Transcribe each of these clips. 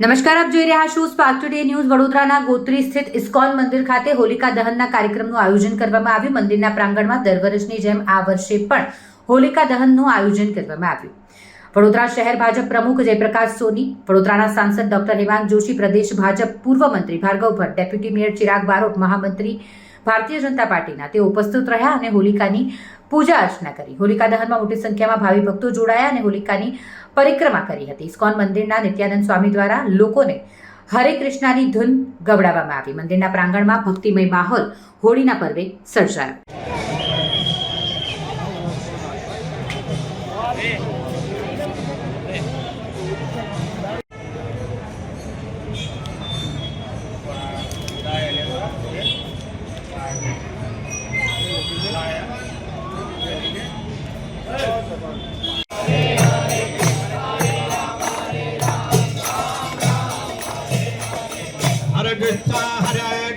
નમસ્કાર, આપ જોઈ રહ્યા છો સ્પાર્ક ટુડે ન્યૂઝ વડોદરાના ગોત્રી સ્થિત ઇસ્કોન મંદિર ખાતે હોલિકા દહનના કાર્યક્રમનું આયોજન કરવામાં આવ્યું. મંદિરના પ્રાંગણમાં દર વર્ષની જેમ આ વર્ષે પણ હોલિકા દહનનું આયોજન કરવામાં આવ્યું. વડોદરા શહેર ભાજપ પ્રમુખ જયપ્રકાશ સોની, વડોદરાના સાંસદ ડોક્ટર હેમાંગ જોશી, પ્રદેશ ભાજપ પૂર્વ મંત્રી ભાર્ગવ ભટ્ટ, ડેપ્યુટી મેયર ચિરાગ બારોટ, મહામંત્રી ભારતીય જનતા પાર્ટીના. તેઓ ઉપસ્થિત રહ્યા અને હોલિકાની પૂજા અર્ચના કરી. હોલિકા દહનમાં મોટી સંખ્યામાં ભાવિ ભક્તો જોડાયા અને હોલિકાની પરિક્રમા કરી હતી. ઇસ્કોન મંદિરના નિત્યાનંદ સ્વામી દ્વારા લોકોને હરે કૃષ્ણની ધૂન ગવડાવવામાં આવી. મંદિરના પ્રાંગણમાં ભક્તિમય માહોલ હોળીના પર્વે સર્જાયો. Hare हरे कृष्णा हरे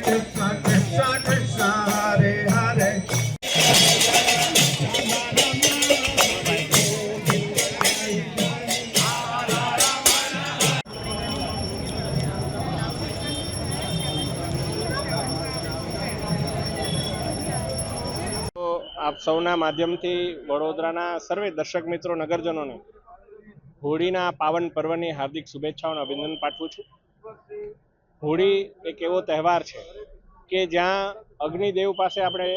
આપ સૌના માધ્યમથી વડોદરાના સર્વે દર્શક મિત્રો, નગરજનોને હોળીના પાવન પર્વની હાર્દિક શુભેચ્છાઓને અભિનંદન પાઠવું છું. હોળી એક એવો તહેવાર છે કે જ્યાં અગ્નિદેવ પાસે આપણે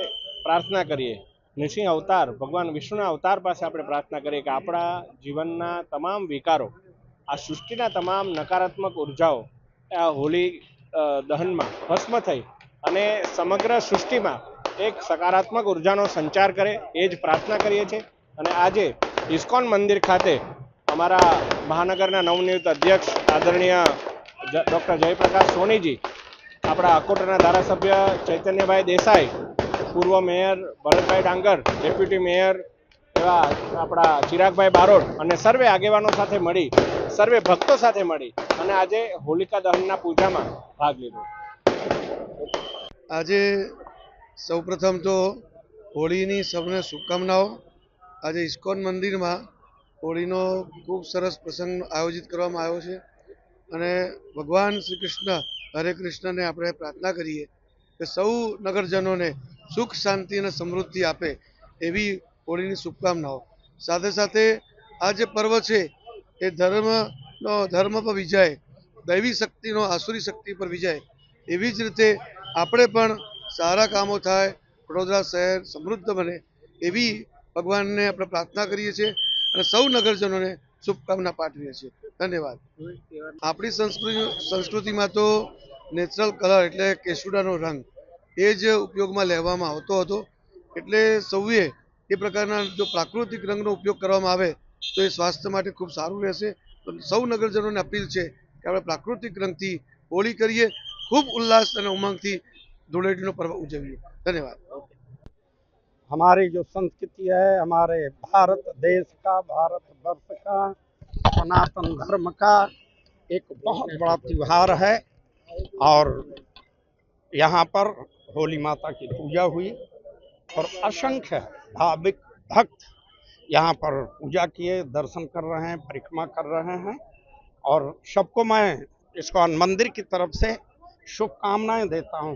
પ્રાર્થના કરીએ, નૃસિંહ અવતાર, ભગવાન વિષ્ણુના અવતાર પાસે આપણે પ્રાર્થના કરીએ કે આપણા જીવનના તમામ વિકારો, આ સૃષ્ટિના તમામ નકારાત્મક ઉર્જાઓ આ હોળી દહનમાં ભસ્મ થઈ અને સમગ્ર સૃષ્ટિમાં એક સકારાત્મક ઉર્જાનો સંચાર કરે, એ જ પ્રાર્થના કરીએ છીએ. અને આજે ઇસ્કોન મંદિર ખાતે અમારા મહાનગરના નવનિયુક્ત અધ્યક્ષ આદરણીય ડૉક્ટર જયપ્રકાશ સોનીજી, આપણા અકોટાના ધારાસભ્ય ચૈતન્યભાઈ દેસાઈ, પૂર્વ મેયર ભરતભાઈ ડાંગર, ડેપ્યુટી મેયર એવા આપણા ચિરાગભાઈ બારોટ અને સર્વે આગેવાનો સાથે મળી, સર્વે ભક્તો સાથે મળી અને આજે હોલિકા દહનના પૂજામાં ભાગ લીધો. આજે સૌપ્રથમ તો હોળીની સૌને શુભકામનાઓ. આજે ઇસ્કોન મંદિરમાં હોળીનો ખૂબ સરસ પ્રસંગ આયોજિત કરવામાં આવ્યો છે અને ભગવાન શ્રી કૃષ્ણ, હરે કૃષ્ણને આપણે પ્રાર્થના કરીએ કે સૌ નગરજનોને સુખ, શાંતિ અને સમૃદ્ધિ આપે એવી હોળીની શુભકામનાઓ. સાથે સાથે આ જે પર્વ છે એ ધર્મનો, ધર્મ પર વિજય, દૈવી શક્તિનો, આસુરી શક્તિ પર વિજય એવી જ રીતે આપણે પણ સારા કામો થાય, વડોદરા શહેર સમૃદ્ધ બને, એવી ભગવાનને આપણે પ્રાર્થના કરીએ છીએ અને સૌ નગરજનોને શુભકામના પાઠવીએ છીએ. ધન્યવાદ. આપણી સંસ્કૃતિ, સંસ્કૃતિમાં તો નેચરલ કલર એટલે કેસુડાનો રંગ એ જ ઉપયોગમાં લેવામાં આવતો હતો. એટલે સૌએ એ પ્રકારના જો પ્રાકૃતિક રંગનો ઉપયોગ કરવામાં આવે તો એ સ્વાસ્થ્ય માટે ખૂબ સારું રહેશે. સૌ નગરજનોને અપીલ છે કે આપણે પ્રાકૃતિક રંગથી હોળી કરીએ. ખૂબ ઉલ્લાસ અને ઉમંગથી ધૂળેટીનો પર્વ ઉજવીએ ધન્યવાદ हमारी जो संस्कृति है हमारे भारत देश का भारत वर्ष का सनातन धर्म का एक बहुत बड़ा त्यौहार है और यहाँ पर होली माता की पूजा हुई और असंख्य भाविक भक्त यहाँ पर पूजा किए दर्शन कर रहे हैं परिक्रमा कर रहे हैं और सबको मैं इस्कॉन मंदिर की तरफ से शुभकामनाएं देता हूँ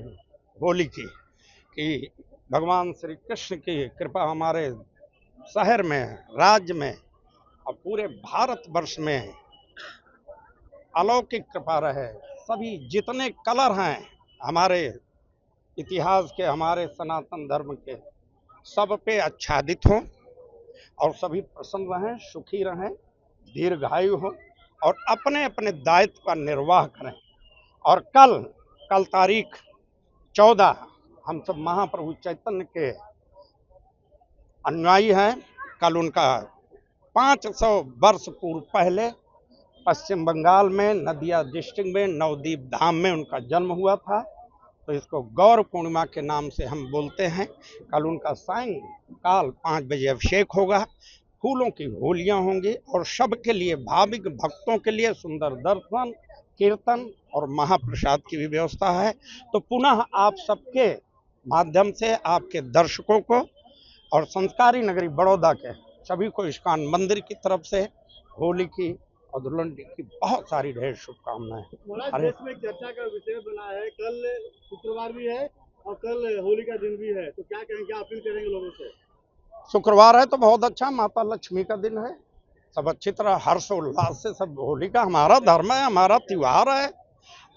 होली की कि भगवान श्री कृष्ण की कृपा हमारे शहर में, राज्य में और पूरे भारत वर्ष में अलौकिक कृपा रहे। सभी जितने कलर हैं हमारे इतिहास के, हमारे सनातन धर्म के, सब पे आच्छादित हों और सभी प्रसन्न रहें, सुखी रहें, दीर्घायु हों और अपने अपने दायित्व का निर्वाह करें। और कल कल तारीख चौदह, हम सब महाप्रभु चैतन्य के अनुयायी हैं। कल उनका 500 वर्ष पूर्व पहले पश्चिम बंगाल में, नदिया डिस्ट्रिक्ट में, नवदीप धाम में उनका जन्म हुआ था। तो इसको गौर पूर्णिमा के नाम से हम बोलते हैं। कल उनका सायं काल पाँच बजे अभिषेक होगा। फूलों की होलियाँ होंगी और सबके लिए भाविक भक्तों के लिए सुंदर दर्शन कीर्तन और महाप्रसाद की भी व्यवस्था है। तो पुनः आप सबके माध्यम से आपके दर्शकों को और संस्कारी नगरी बड़ौदा के सभी को इस्कान मंदिर की तरफ़ से होली की और दुल्हन की बहुत सारी ढेर शुभकामनाएँ। अरे- में चर्चा का विषय बना है। कल शुक्रवार भी है और कल होली का दिन भी है। तो क्या कहेंगे क्या अपील करेंगे लोगों से? शुक्रवार है तो बहुत अच्छा माता लक्ष्मी का दिन है। सब अच्छी तरह हर्षोल्लास से सब होली का हमारा धर्म है, हमारा त्यौहार है।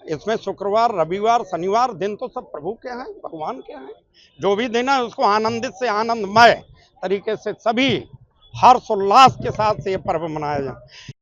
इसमें शुक्रवार, रविवार, शनिवार दिन तो सब प्रभु के हैं, भगवान के हैं। जो भी दिन है उसको आनंदित से आनंदमय तरीके से सभी हर्षोल्लास के साथ से ये पर्व मनाया जाए